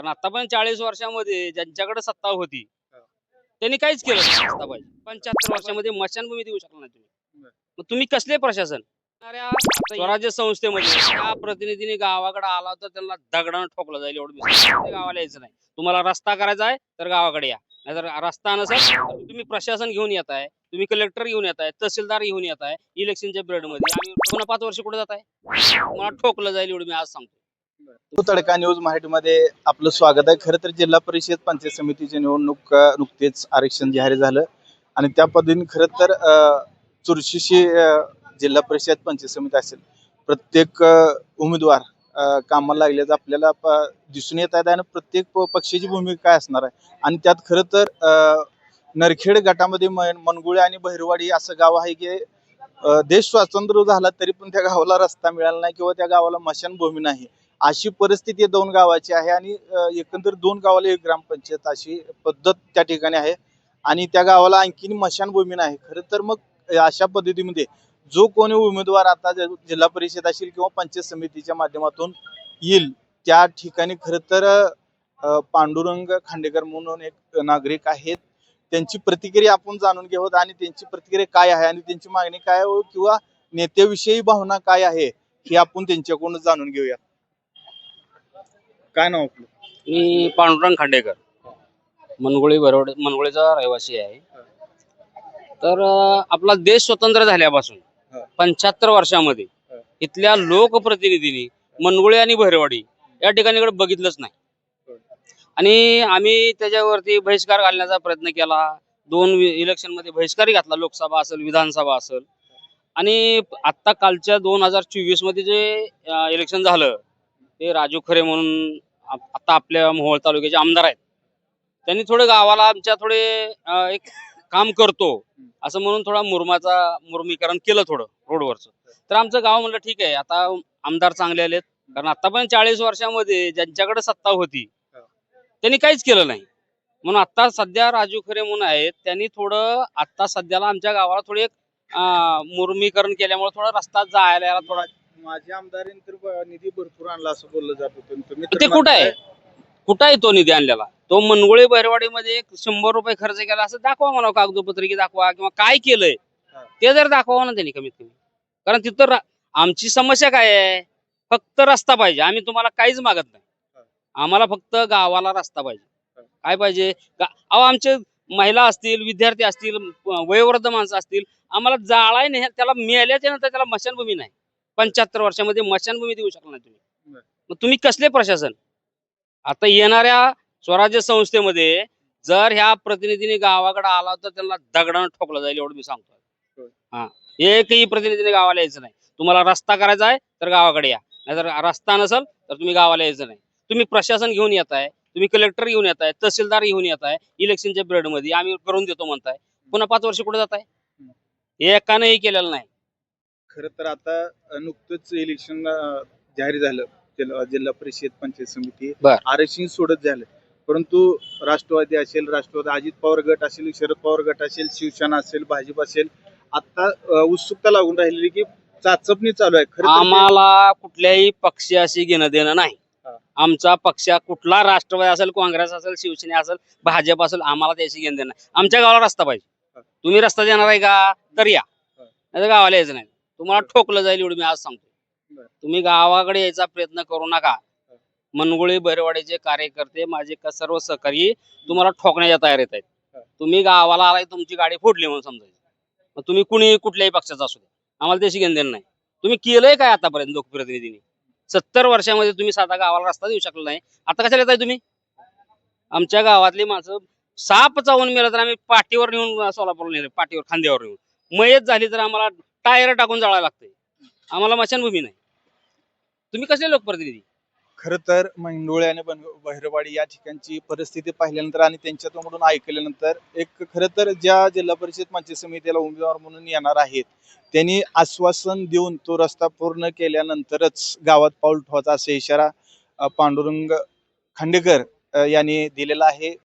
कारण आतापर्यंत चाळीस वर्षामध्ये ज्यांच्याकडे सत्ता होती त्यांनी काहीच केलं पाहिजे. पंच्याहत्तर वर्षामध्ये मशानभूमी देऊ शकला नाही तुम्ही. मग तुम्ही कसले प्रशासन? स्वराज्य संस्थेमध्ये त्या प्रतिनिधीने गावाकडे आला होता त्यांना दगडानं ठोकलं जाईल एवढं गावाला यायचं नाही. तुम्हाला रस्ता करायचा आहे तर गावाकडे या. नाहीतर रस्ता नसेल तर तुम्ही प्रशासन घेऊन येत आहे तुम्ही कलेक्टर घेऊन येत आहे तहसीलदार घेऊन येत आहे इलेक्शनच्या पिरियडमध्ये. आम्ही पुन्हा पाच वर्ष कुठे जात आहे? मला ठोकलं जाईल एवढं मी आज सांगतो. तो तडका न्यूज मराठीमध्ये आपलं स्वागत आहे. खरं तर जिल्हा परिषद पंचायत समितीची निवडणूक नुकतेच आरक्षण जाहीर झालं. आणि त्या पद्धतीने खरं तर चुरशीशी जिल्हा परिषद पंचायत समिती असेल प्रत्येक उमेदवार कामाला लागल्याचं आपल्याला दिसून येत आहेत आणि प्रत्येक पक्षाची भूमिका काय असणार आहे? आणि त्यात खरं तर नरखेड गटामध्ये मनगुळे आणि बहिरवाडी असं गाव आहे की देश स्वातंत्र्य झाला तरी पण त्या गावाला रस्ता मिळाला नाही किंवा त्या गावाला मशानभूमी नाही. अशी परिस्थिती दोन गावाची आहे आणि एकंदर दोन गावाला एक ग्रामपंचायत अशी पद्धत त्या ठिकाणी आहे. आणि त्या गावाला आणखीन मशानभूमी नाही. खरं तर मग अशा पद्धतीमध्ये जो कोणी उमेदवार आता ज- जिल्हा परिषद असेल किंवा पंचायत समितीच्या माध्यमातून येईल त्या ठिकाणी खरं तर पांडुरंग खांडेकर म्हणून एक नागरिक आहेत. त्यांची प्रतिक्रिया आपण जाणून घेऊत आणि त्यांची प्रतिक्रिया काय आहे आणि त्यांची मागणी काय किंवा नेत्याविषयी भावना काय आहे हे आपण त्यांच्याकडून जाणून घेऊया. काय नाव आपलं मी पांडुरंग खांडेकर मनगुळी बरोड मनगुळीचा रहिवासी आहे तर अं, आपला देश स्वतंत्र झाल्यापासून हा. पंच्याहत्तर वर्षामध्ये हा. इथल्या लोकप्रतिनिधींनी मनगुळे आणि भैरवाडी या ठिकाणीकडे बघितलंच नाही. आणि आम्ही त्याच्यावरती बहिष्कार घालण्याचा प्रयत्न केला दोन इलेक्शनमध्ये बहिष्कारही घातला लोकसभा असेल विधानसभा असेल आणि आता कालच्या दोन हजार चोवीसमध्ये जे इलेक्शन झालं ते राजू खरे म्हणून आता आपल्या मोहोळ तालुक्याचे आमदार आहेत. त्यांनी थोडे गावाला आमच्या थोडे एक काम करतो असं म्हणून थोडा मुरमाचा मुरमीकरण केलं थोडं रोडवरचं. तर आमचं गाव म्हणलं ठीक आहे आता आमदार चांगले आलेत. कारण आतापर्यंत चाळीस वर्षामध्ये ज्यांच्याकडे सत्ता होती त्यांनी काहीच केलं नाही. म्हणून आता सध्या राजू खरे म्हणून आहेत त्यांनी थोडं आता सध्याला आमच्या गावाला थोडी एक मुरमीकरण केल्यामुळे थोडा रस्ता जायला यायला थोडा माझ्या आमदारीने तर ब- निधी भरपूर आणला असं बोललं जात होतं. तुम्ही तर ते कुठं आहे? कुठं आहे तो निधी आणलेला? तो मनगोळी बैरवाडीमध्ये एक शंभर रुपये खर्च केला असं दाखवा म्हणा कागदोपत्री दाखवा किंवा काय केलंय हा. ते जर दाखवा ना त्यांनी कमीत कमी. कारण तिथं रा- आमची समस्या काय आहे? फक्त रस्ता पाहिजे. आम्ही तुम्हाला काहीच मागत नाही. आम्हाला फक्त गावाला रस्ता पाहिजे. काय पाहिजे? गा- अहो आमचे महिला असतील विद्यार्थी असतील वयोवृद्ध माणसं असतील आम्हाला जाळाय नाही. त्याला मिळाल्याच्या नंतर त्याला मशानभूमी नाही. पंच्याहत्तर वर्षामध्ये मशानभूमी देऊ शकला नाही तुम्ही. मग तुम्ही कसले प्रशासन? आता येणाऱ्या स्वराज्य संस्थेमध्ये जर ह्या प्रतिनिधीने गावाकडे आला तर त्यांना दगडानं ठोकलं जाईल एवढं मी सांगतो. हा. एकही प्रतिनिधीने गावाला यायचं नाही. तुम्हाला रस्ता करायचा आहे तर गावाकडे या. नाहीतर रस्ता नसेल तर तुम्ही गावाला यायचं नाही. तुम्ही प्रशासन घेऊन येत आहे तुम्ही कलेक्टर घेऊन येत आहे तहसीलदार घेऊन येत आहे इलेक्शनच्या पिरियडमध्ये आम्ही करून देतो म्हणताय. पुन्हा पाच वर्ष कुठे जात आहे एकानंही केलेलं नाही. खरं तर आता नुकतंच इलेक्शन जाहीर झालं. जिल्हा जिल्हा परिषद पंचायत समिती बर. आरक्षण सोडत झालं. परंतु राष्ट्रवादी असेल राष्ट्रवादी अजित पवार गट असेल शरद पवार गट असेल शिवसेना असेल भाजप असेल आता अ, उत्सुकता लागून राहिलेली की चाचपणी चालू आहे. खरं तर ते- आम्हाला कुठल्याही पक्षाशी घेणं देणं नाही. हा. आमचा पक्ष कुठला राष्ट्रवादी असेल काँग्रेस असेल शिवसेना असेल भाजप असेल आम्हाला त्याशी घेणं देणं नाही. आमच्या गावाला रस्ता पाहिजे. तुम्ही रस्ता देणार आहे का? तर या. हा. नाही गावाला यायचं नाही. तुम्हाला. ठोकलं जाईल एवढं मी आज सांगतो. तुम्ही गावाकडे यायचा प्रयत्न करू नका. मनगुळी बैरवाडीचे कार्यकर्ते माझे क- सर्व सहकारी तुम्हाला ठोकण्याच्या तयार येत आहेत. तुम्ही गावाला आलाय तुमची गाडी फुटली म्हणून समजायचं. तुम्ही कुणी कुठल्याही पक्षाचा असू द्या. आम्हाला त्याशी घेणं देणं नाही. तुम्ही केलंय काय आतापर्यंत लोकप्रतिनिधींनी? सत्तर वर्षामध्ये तुम्ही साधा गावाला रस्ता देऊ शकला नाही. आता कशाला येताय तुम्ही? आमच्या गावातली माणसं साप चावून मेलं तर आम्ही पाठीवर नेऊन सोलापूरला नेलं पाठीवर खांद्यावर नेऊन. मयत झाली तर आम्हाला टायर टाकून जाळायला लागतंय. आम्हाला मशानभूमी नाही. तुम्ही कसले लोकप्रतिनिधी? खरं तर मंडोळे आणि बहिरवाडी या ठिकाणची परिस्थिती पाहिल्यानंतर आणि त्यांच्या तोंडून ऐकल्यानंतर एक खरं तर ज्या जिल्हा परिषद पंचायत समितीला उमेदवार म्हणून येणार आहेत त्यांनी आश्वासन देऊन तो रस्ता पूर्ण केल्यानंतरच गावात पाऊल ठेवायचा असा इशारा पांडुरंग खांडेकर यांनी दिलेला आहे.